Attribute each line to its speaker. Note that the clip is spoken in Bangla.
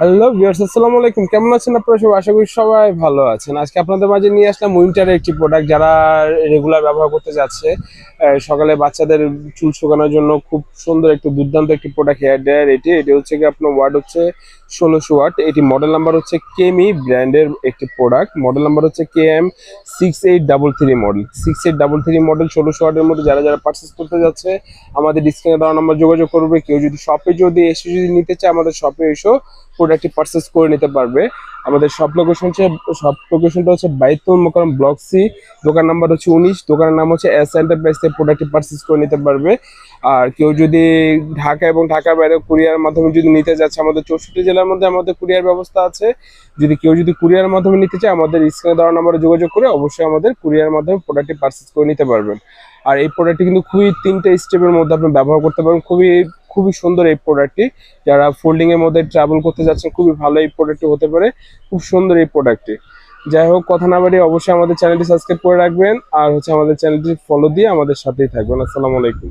Speaker 1: হ্যালো ভিউয়ার্স আসসালামু আলাইকুম। কেমন আছেন আপনারা সবাই? আশা করি সবাই ভালো আছেন। আজকে আপনাদের মাঝে নিয়ে আসলাম উইন্টারের একটি প্রোডাক্ট যারা রেগুলার ব্যবহার করতে যাচ্ছে। সকালে বাচ্চাদের চুল শুকানোর জন্য খুব সুন্দর একটি দুর্দান্ত একটি প্রোডাক্ট হেয়ার ড্রায়ার এটি এটি হচ্ছে কি আপনার ওয়ার্ড হচ্ছে ষোলোশো ওয়াট এটি মডেল নাম্বার হচ্ছে কেমি ব্র্যান্ডের একটি প্রোডাক্ট মডেল নাম্বার হচ্ছে K M six eight double three model six eight double three model ষোলোশো ওয়াটের মধ্যে যারা যারা পার্চেস করতে যাচ্ছে, আমাদের ডিসকাউন্টে দেওয়া নাম্বার যোগাযোগ করবে। কেউ যদি শপে যদি এসে যদি নিতে চায়, আমাদের শপে এসেও প্রোডাক্টটি পারচেস করে নিতে পারবে। আমাদের সব লোকেশন হচ্ছে সব লোকেশনটা হচ্ছে বাইতুল মোকারম ব্লক সি দোকান নাম্বার হচ্ছে উনিশ, দোকানের নাম হচ্ছে এস এন্টারপ্রাইজ থেকে প্রোডাক্টটি পারচেস করে নিতে পারবে। আর কেউ যদি ঢাকা এবং ঢাকার বাইরে কুরিয়ার মাধ্যমে যদি নিতে যাচ্ছে, আমাদের চৌষট্টি জেলার মধ্যে আমাদের কুরিয়ার ব্যবস্থা আছে। যদি কেউ যদি কুরিয়ার মাধ্যমে নিতে চায়, আমাদের স্ক্রিনে দেওয়া নাম্বারে যোগাযোগ করে অবশ্যই আমাদের কুরিয়ার মাধ্যমে প্রোডাক্টটি পারচেস করে নিতে পারবেন। আর এই প্রোডাক্টটি কিন্তু খুবই তিনটে স্টেপের মধ্যে আপনি ব্যবহার করতে পারবেন। খুবই খুবই সুন্দর এই প্রোডাক্টটি যারা ফোল্ডিং এর মধ্যে ট্রাভেল করতে যাচ্ছেন, খুবই ভালো এই প্রোডাক্টটি হতে পারে। খুব সুন্দর এই প্রোডাক্টটি যাই হোক, কথা না বাড়িয়ে অবশ্যই আমাদের চ্যানেলটি সাবস্ক্রাইব করে রাখবেন। আর হচ্ছে আমাদের চ্যানেলটি ফলো দিয়ে আমাদের সাথেই থাকবেন। আসসালামু আলাইকুম।